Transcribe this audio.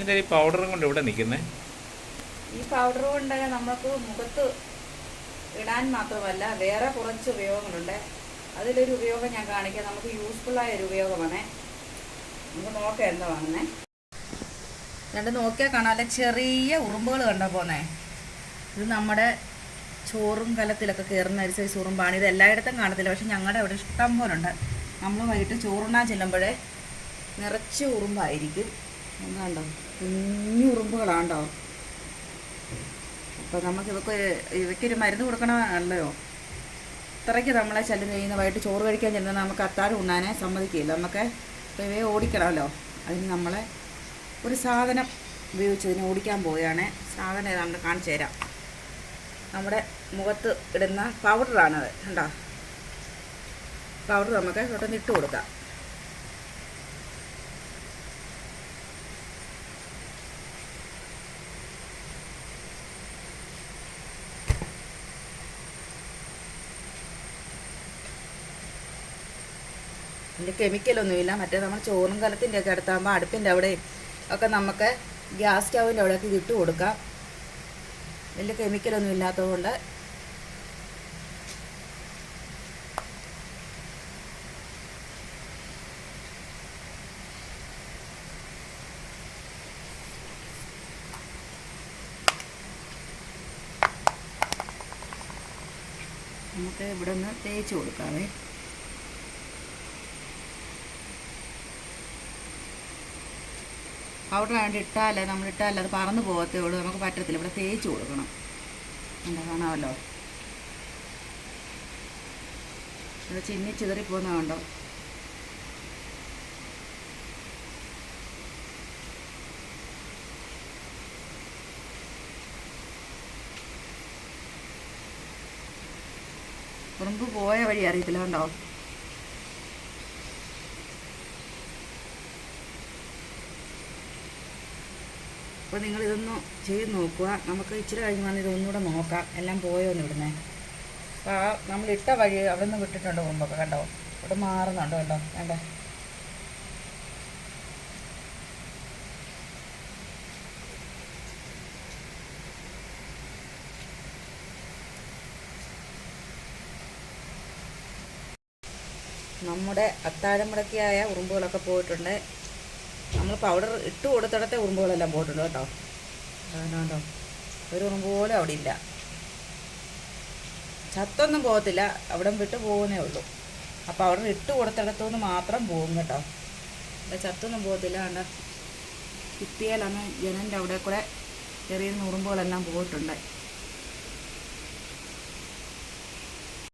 ഇതിന്റെ ഈ പൗഡറും കൊണ്ട് ഇവിടെ നിൽക്കുന്നേ? ഈ പൗഡർ കൊണ്ട് നമുക്ക് മുഖത്ത് ഇടാൻ മാത്രമല്ല വേറെ കുറച്ച് ഉപയോഗങ്ങളുണ്ട്. അതിലൊരു ഉപയോഗം ഞാൻ കാണിക്കാം. നമുക്ക് യൂസ്ഫുള്ളായ ഒരു ഉപയോഗമാണ്. നമുക്ക് നോക്കാം എന്താ വാങ്ങുന്നേ. രണ്ട് നോക്കിയാൽ കാണാമല്ലേ ചെറിയ ഉറുമ്പുകൾ കണ്ടോ പോന്നേ? ഇത് നമ്മുടെ ചോറും കലത്തിലൊക്കെ കയറുന്ന ഒരു സൈസ് ഉറുമ്പാണ്. ഇത് എല്ലായിടത്തും കാണത്തില്ല. പക്ഷെ ഞങ്ങളുടെ അവിടെ ഇഷ്ടം പോലുണ്ട്. നമ്മൾ വൈകിട്ട് ചോറുണ്ണാൻ ചെല്ലുമ്പോഴേ നിറച്ച് ഉറുമ്പായിരിക്കും. എന്താണ്ടോ കുഞ്ഞു ഉറുമ്പുകളാണ്ടോ? അപ്പോൾ നമുക്ക് ഇതൊക്കെ ഇവയ്ക്കൊരു മരുന്ന് കൊടുക്കണമല്ലോ. ഇത്രയ്ക്ക് നമ്മളെ ശല്യം കഴിയുന്ന വൈകിട്ട് ചോറ് കഴിക്കാൻ ചെല്ലുന്ന നമുക്ക് അത്താഴം ഉണ്ണാനേ സമ്മതിക്കില്ല നമുക്ക് ഇവയെ ഓടിക്കണമല്ലോ. അതിന് നമ്മളെ ഒരു സാധനം ഉപയോഗിച്ച് ഇതിനെ ഓടിക്കാൻ പോവുകയാണ്. സാധനം ഏതാണ്ട് കാണിച്ചു തരാം. നമ്മുടെ മുഖത്ത് ഇടുന്ന പൗഡറാണത് കണ്ടോ? പൗഡർ നമുക്ക് ഇട്ട് കൊടുക്കാം. ഇതിന്റെ കെമിക്കലൊന്നുമില്ല മറ്റേ നമ്മൾ ചോറും കലത്തിന്റെ ഒക്കെ അടുത്താകുമ്പോൾ അടുപ്പിന്റെ അവിടെയും ഒക്കെ നമുക്ക് ഗ്യാസ് സ്റ്റൗവിന്റെ അവിടെയൊക്കെ ഇട്ട് കൊടുക്കാം. വലിയ കെമിക്കലൊന്നും ഇല്ലാത്തതുകൊണ്ട്. നമുക്ക് ഇവിടെ നിന്ന് തേച്ച് കൊടുക്കാവേ. പൗഡർ ആണ്ട് ഇട്ടാലേ നമ്മൾ ഇട്ടാലേ അത് പറന്ന് പോകത്തേ ഉള്ളൂ നമുക്ക് പറ്റത്തില്ല. ഇവിടെ തേച്ച് കൊടുക്കണം. എന്താ കാണാമല്ലോ? ഇവിടെ ചിന്നി ചിതറി പോകുന്ന കണ്ടോ? ഉറുമ്പ് പോയ വഴി അറിയത്തില്ല കണ്ടോ? അപ്പോൾ നിങ്ങൾ ഇതൊന്ന് ചെയ്ത് നോക്കുക. നമുക്ക് ഇച്ചിരി കഴിഞ്ഞ് വന്ന് ഇതൊന്നുകൂടെ നോക്കാം. എല്ലാം പോയോന്ന് ഇവിടുന്ന്? അപ്പോൾ ആ നമ്മൾ ഇട്ട വഴി അവിടെ നിന്ന് വിട്ടിട്ടുണ്ട് മുമ്പൊക്കെ കണ്ടോ? ഇവിടെ മാറുന്നുണ്ടോ കണ്ടോ? വേണ്ടേ നമ്മുടെ അത്താഴം മുടക്കിയായ ഉറുമ്പുകളൊക്കെ പോയിട്ടുണ്ട്. നമ്മൾ പൗഡർ ഇട്ട് കൊടുത്തിടത്തെ ഉറുമ്പുകളെല്ലാം പോയിട്ടുണ്ട് കേട്ടോ. അതുകൊണ്ടോ ഒരു ഉറുമ്പ് പോലും അവിടെ ഇല്ല. ചത്തൊന്നും പോകത്തില്ല. അവിടെ വിട്ട് പോകുന്നേ ഉള്ളൂ. ആ അവിടെ ഇട്ട് കൊടുത്തിടത്തുനിന്ന് മാത്രം പോകും കേട്ടോ. അവിടെ ചത്തൊന്നും പോകത്തില്ല. കണ്ട? കിട്ടിയാലാണ് ജനന്റെ അവിടെ കൂടെ ചെറിയ ഉറുമ്പുകളെല്ലാം പോയിട്ടുണ്ട്.